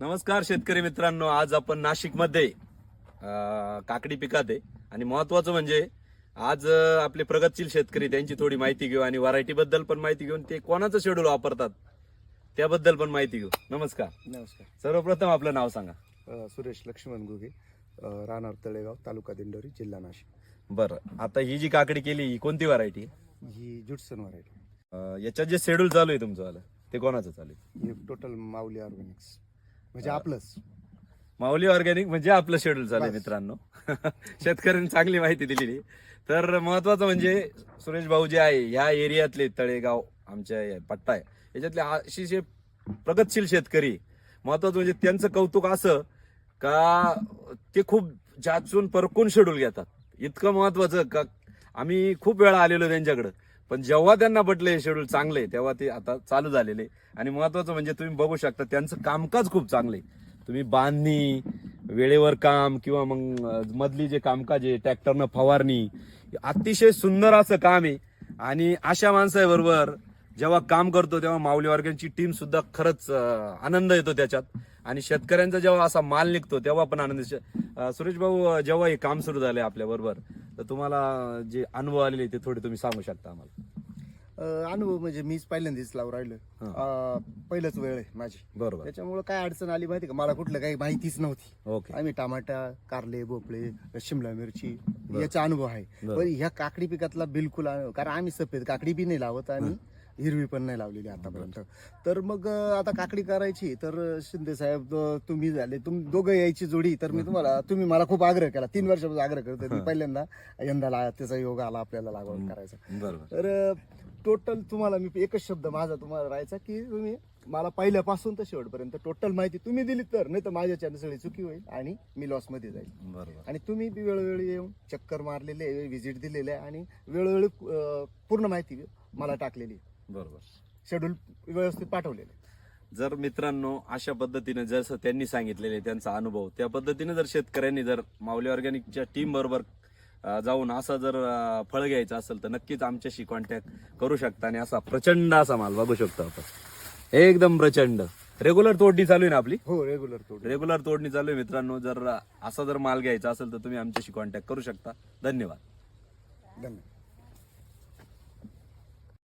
नमस्कार शेतकरी मित्रांनो आज आपण नाशिकमध्ये काकडी पिकात. आहे आणि महत्वाचं म्हणजे आज आपले प्रगतशील शेतकरी त्यांची थोडी माहिती घेऊ आणि व्हरायटी बद्दल पण माहिती घेऊन ते कोणाचं शेड्यूल वापरतात त्याबद्दल पण माहिती घेऊ. नमस्कार. नमस्कार. सर्वप्रथम आपलं नाव सांगा. सुरेश लक्ष्मण गुगे राहणार तळेगाव तालुका दिंडोरी जिल्हा नाशिक. बरं. आता ही जी काकडी केली ही कोणती व्हरायटी ही जुटसन व्हरायटी याच्यात जे शेड्यूल चालू आहे तुमचं ते कोणाचं चालू आहे? ही टोटल माऊली ऑर्गॅनिक्स म्हणजे आपलंच. माऊली ऑर्गॅनिक म्हणजे आपलं शेड्यूल चालू आहे. मित्रांनो. शेतकऱ्यांनी चांगली माहिती दिलेली. तर महत्वाचं म्हणजे सुरेश भाऊ जे आहे ह्या एरियातले तळेगाव आमच्या पट्टा आहे. याच्यातले अतिशय प्रगतशील शेतकरी महत्वाचं म्हणजे त्यांचं कौतुक असं का ते खूप जाचून परकून शेड्यूल घेतात. इतकं महत्वाचं का आम्ही खूप वेळा आलेलो त्यांच्याकडं. पण जेव्हा त्यांना पटले शेड्यूल चांगले तेव्हा ते आता चालू झालेले. आणि महत्वाचं म्हणजे तुम्ही बघू शकता त्यांचं कामकाज खूप चांगले तुम्ही बांधणी वेळेवर काम किंवा मग मधली जे कामकाज आहे ट्रॅक्टरनं फवारणी अतिशय सुंदर असं काम आहे. आणि अशा माणसाबरोबर जेव्हा काम करतो तेव्हा माऊली वर्गांची टीम सुद्धा खरंच आनंद येतो त्याच्यात. आणि शेतकऱ्यांचा जेव्हा असा माल निघतो तेव्हा पण आनंद सुरेश भाऊ जेव्हा हे काम सुरू झालंय आपल्या बरोबर तर तुम्हाला जे अनुभव आलेले ते थोडे तुम्ही सांगू शकता आम्हाला. अ, अनुभव म्हणजे मीच पहिल्यांदाच लावून राहिलो. अ, पहिलंच वेळ आहे माझी. बरोबर. त्याच्यामुळे काय अडचण आली माहिती का? मला कुठलं काही माहितीच नव्हती. ओके. आम्ही टमाटा कारले भोपळे शिमला मिरची याचा अनुभव आहे. बरं. पण ह्या काकडी पिकातला बिलकुल अनुभव कारण आम्ही सफेद काकडी बी नाही लावत आणि हिरवी पण नाही लावलेली आतापर्यंत. तर मग आता काकडी करायची तर शिंदे साहेब तुम्ही झाले. तुम दोघं यायची जोडी तर मी तुम्हाला तुम्ही मला खूप आग्रह केला. तीन वर्षापासून आग्रह करतो मी पहिल्यांदा यंदा ला- त्याचा योग आला आपल्याला लागवड करायचा. बरोबर. तर टोटल तुम्हाला मी एकच शब्द माझा तुम्हाला राहायचा की तुम्ही मला पहिल्यापासून तर शेवटपर्यंत टोटल माहिती तुम्ही दिली तर नाही तर माझ्याच्यानं सगळी चुकी होईल आणि मी लॉसमध्ये जाईल. बरोबर. आणि तुम्ही बी वेळोवेळी येऊन चक्कर मारलेले व्हिजिट दिलेले आहे आणि वेळोवेळी पूर्ण माहिती मला टाकलेली. बरोबर. शेड्यूल व्यवस्थित पाठवलेले. जर मित्रांनो अशा पद्धतीने जसं त्यांनी सांगितलेले त्यांचा अनुभव त्या पद्धतीने जर शेतकऱ्यांनी जर माऊली ऑर्गॅनिकच्या टीम बरोबर अं, जाऊन असा जर अं, फळ घ्यायचं असेल तर नक्कीच आमच्याशी कॉन्टॅक्ट करू शकता आणि असा प्रचंड असा माल बघू शकतो आपण. एकदम प्रचंड. रेग्युलर तोडणी चालू आहे ना आपली? हो रेग्युलर तो रेग्युलर तोडणी चालू आहे मित्रांनो. जर असा जर माल घ्यायचा असेल तर तुम्ही आमच्याशी कॉन्टॅक्ट करू शकता. धन्यवाद. धन्यवाद.